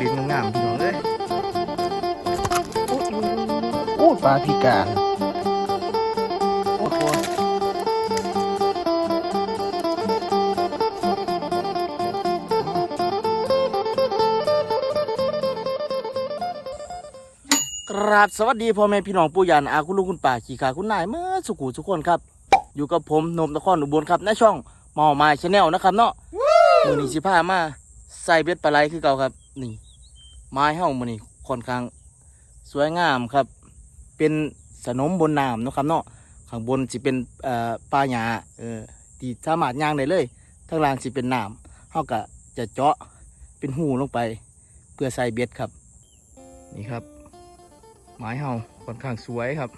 ดินงามๆพี่น้องเอ้ยโอ้ยปลาพิการโอ้โหกราบสวัสดีพ่อแม่พี่น้องปู่ย่านาอาคุณลุงคุณป้าขี่ขาคุณนายเมื่อสุขุทุกคนครับ อยู่กับผมโนมนครอุบลครับในช่องเมาไม้ชาแนลนะครับเนาะมือนี้สิพามาใส่เบ็ดปลาไหลคือเก่าครับ นี่ ไม้เฮ้ามือนี้ค่อนข้างสวยงามครับ เป็นสนมบนน้ำนะครับเนาะข้างบนสิเป็นปลาหยาเออที่สามารถย่างได้เลยทางล่างสิเป็นน้ำเฮาก็จะเจาะเป็นหูลงไปเพื่อใส่เบ็ดครับ นี่ครับ ไม้เฮาค่อนข้างสวยครับ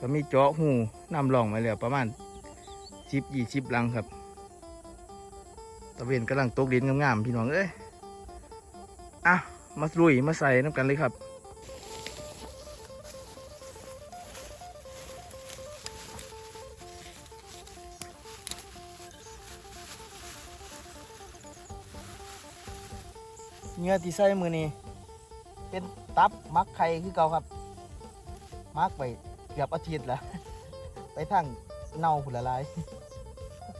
ก็มีเจาะหูนำรองมาแล้วประมาณสิบยี่สิบลังครับตะเวนกำลังตกดินงามๆพี่น้องเอ้ย อะ มาลุย มาใส่น้ำกันเลยครับเนื้อที่ใส่มือนี้เป็นตับมักไข่คือเก่าครับมักไปเกือบอาทิตย์ล้วไปทั้งเน่าผุละลาย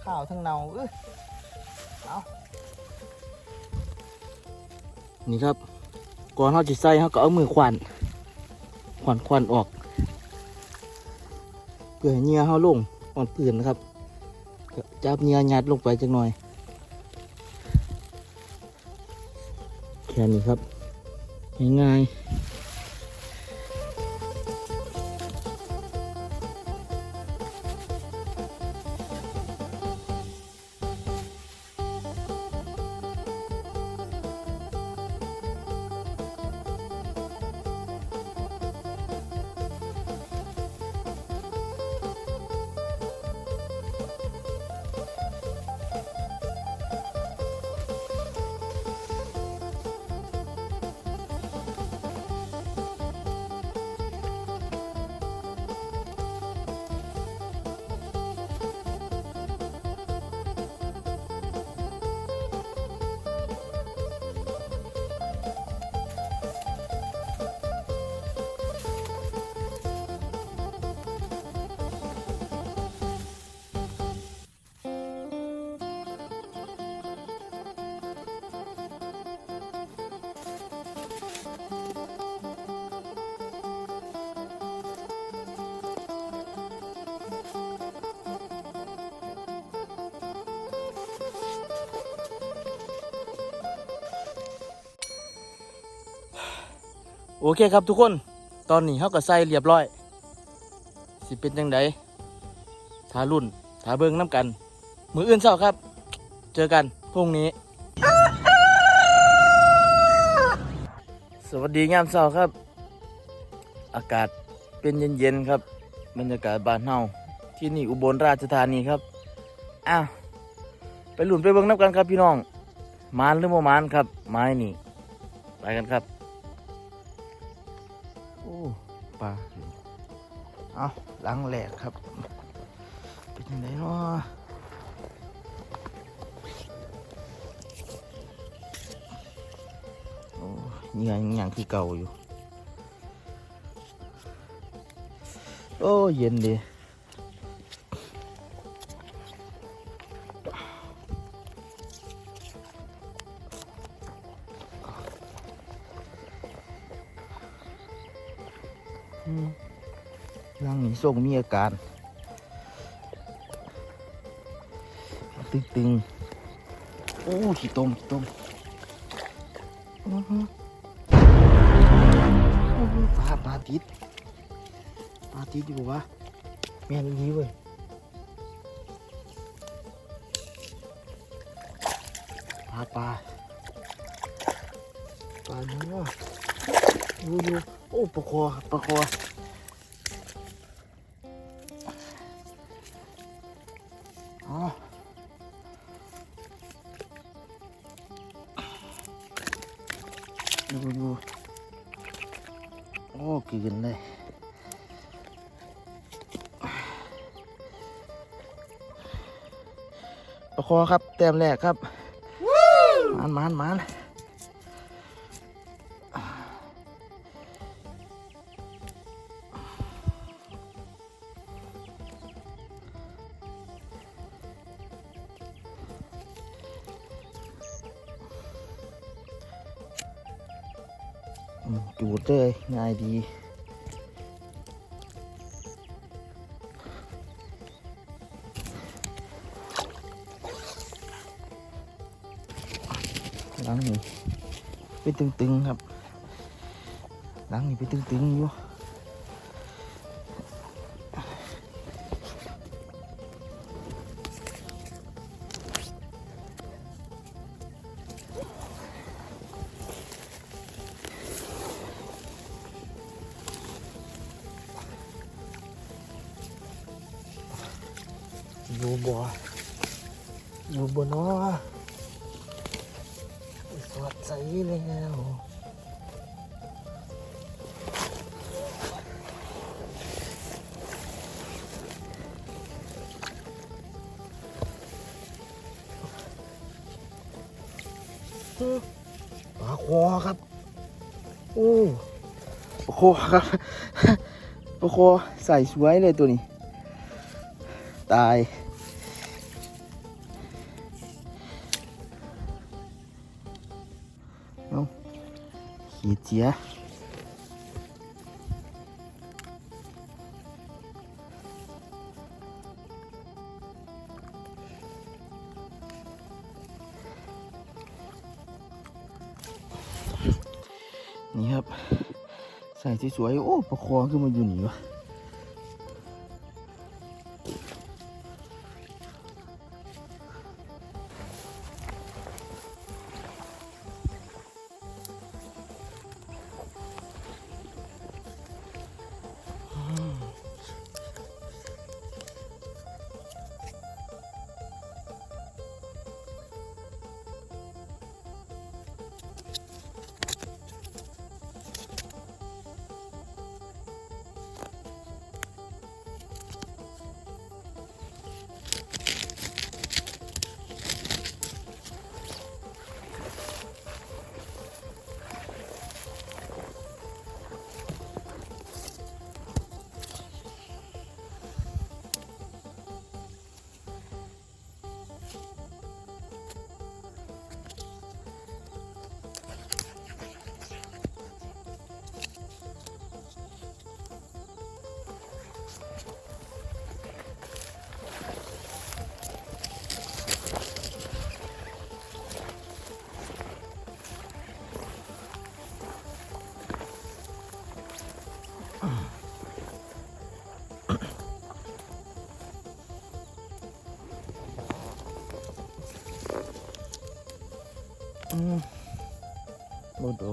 ข้าวทั้งเน่าเออเอา นี่ครับก่อนเขาจะใส่เขาก็เอามือขวัญขวัญขวันออก เพื่อให้เหงื่อเขาลงอ่อนปืนนะครับจับเนื้อยัดลงไปจังหน่อย แค่นี้ครับง่าย โอเคครับทุกคนตอนนี้เขาก็ใส่เรียบร้อย สิเป็นยังไงทารุ่นทาเบิงน้ำกัน มืออื่นเช้าครับ เจอกันพรุ่งนี้ สวัสดีงามเช้าครับ อากาศเป็นเย็นๆครับ บรรยากาศบ้านเฮาที่นี่อุบลราชธานีครับอ้าวไปหลุนไปเบิ่งน้ำกันครับพี่น้องมานหรือโมมานครับ ไม้นี่ ไปกันครับ โอ้ปลาเอาล้างแหลกครับ เป็นยังไงเนาะโอ้เหงื่อยังยังคือเก่าอยู่ โอ้ เย็นดี ร่างนี้ส่งมีอาการ ตึงตึงๆโอ้ขี้ตมขี้ตมอือหือโอ้ยปลาปลาติดปลาติดอยู่วะแม่นดีเว้ยปลาปลาปลาเนื้ออยู่อยู่ อ้ปลาคอครับปลาคออ๋อดูดูโอ้กินเลยประคอครับ แต้มแรกครับมันมันมัน ง่ายดีล้างนี่ไปตึงๆครับล้างนี่ไปตึงๆอยู่ อยู่บ่อยู่บ่เนาะสวัสดีแล้วปลาคอครับ โอ้ปลาคอครับ ปลาคอใส่สวยเลยตัวนี้ ตาย ขีดเจียนี่ครับ ใส่สวยๆโอ้ประคองขึ้นมาอยู่นี่วะ อืมบ่โด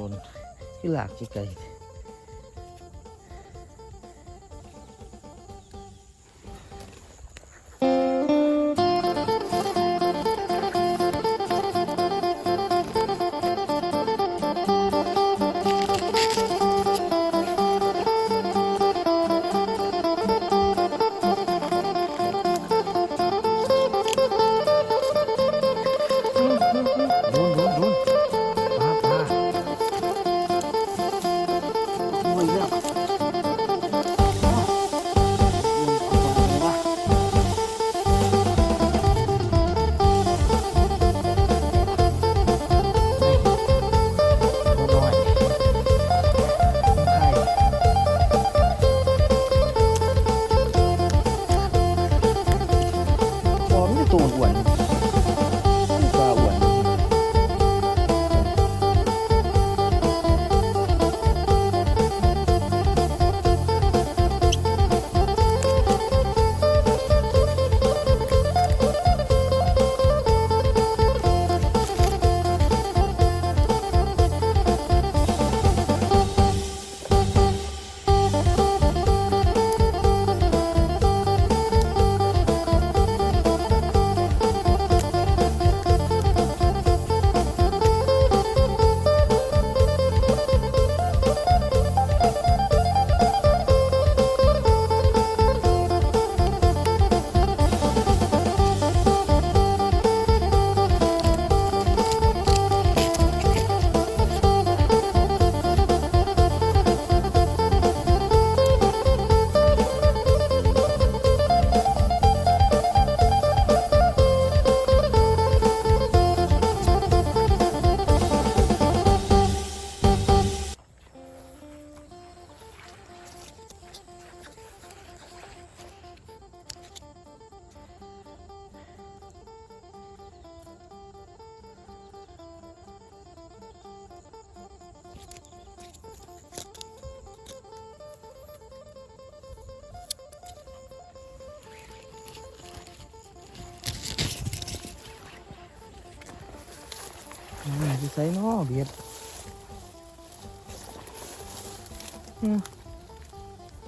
จะใส่นาะเบียดอืม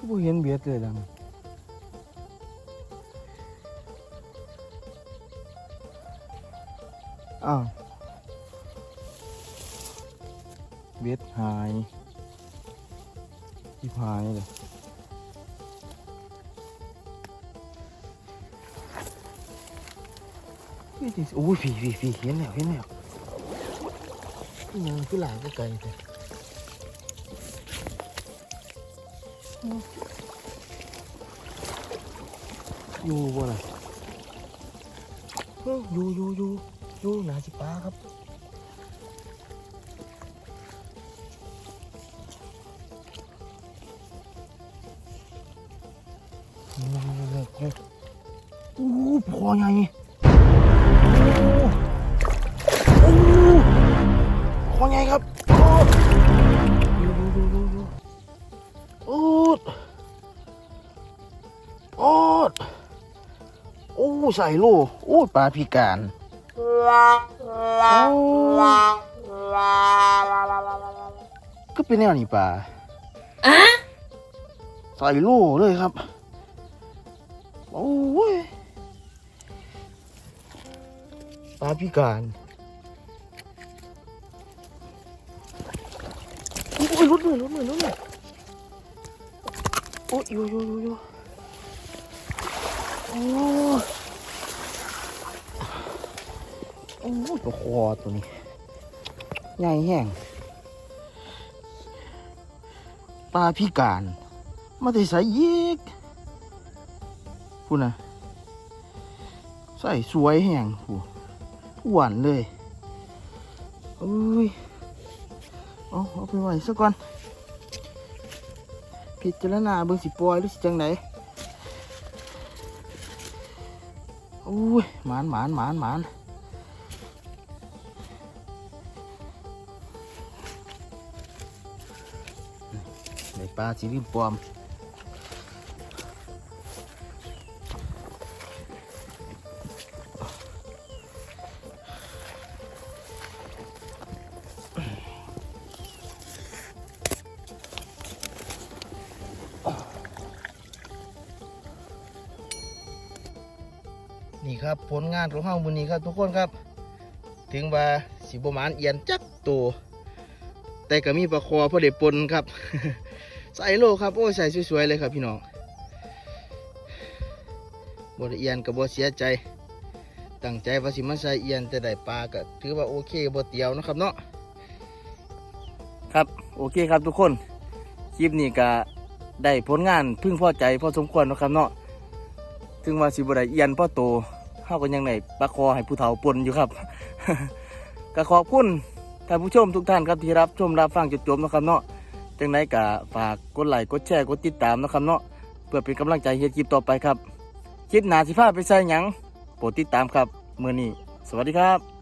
บ่เห็นเบียดเลยดังอ้าวเบียดหายที่หายเลยพี่ดิโอ้ยพี่พี่พี่เห็นแล้วเห็นแล้ว อิหยังคือหลายก็ไกลแต่อยู่บ่ล่ะอยู่อยู่อยู่อยู่หนาสิป้าครับโอ้พอไงโอ้ คอใหญ่ครับโอ้ดูดูดูดูดูโอ้ดโอ้ดโอ้ใส่ลูกโอ้ปลาพิการโอ้ก็เป็นแนวนี้ปลาใส่ลูกเลยครับ โอ้ยปลาพิการ อ้ยรถเลยรถเลยรถเลยโอ้ยอยู่อยู่อยู่อยู่โอ้ยโอ้ยตัวคอตัวนี้ใหญ่แห้งปลาพิการมาได้ใส่ยีกพูดนะใส่สวยแห้งพูหวานเลยเอ้ย เอาเอาไปไว้ซะก่อนพิจารณาเบิ่งสิปล่อยหรือสิจังไหนอุ้ยหมานหมานหมานหมานในปลาสีริมปลอม นี่ครับผลงานของเฮามือนี้ครับทุกคนครับ ถึงว่าสิบ่หมานเอียนจักตัวแต่ก็มีปลาคอพอได้ปนครับ ใส่โลครับ โอ้ใส่สวยๆเลยครับพี่น้องบ่ได้เอียนก็บ่เสียใจตั้งใจว่าสิมาใส่เอียนแต่ได้ปลาก็ถือว่าโอเคบ่เตียวนะครับเนาะครับโอเคครับทุกคนคลิปนี้ก็ได้ผลงานพึ่งพอใจพอสมควรนะครับเนาะ ถึงว่าสิบไดเอียนพ่อโตเฮากันยังไหนปลาคอให้ผู้เฒ่าปนอยู่ครับก็ขอบคุณท่านผู้ชมทุกท่านครับที่รับชมรับฟังจนจบนะครับเนาะจังไดก็ฝากกดไลค์กดแชร์กดติดตามนะครับเนาะเพื่อเป็นกำลังใจเฮียคลิปต่อไปครับคลิปหนาสิพาไปใส่หยังโปรดติดตามครับเมื่อนี้สวัสดีครับ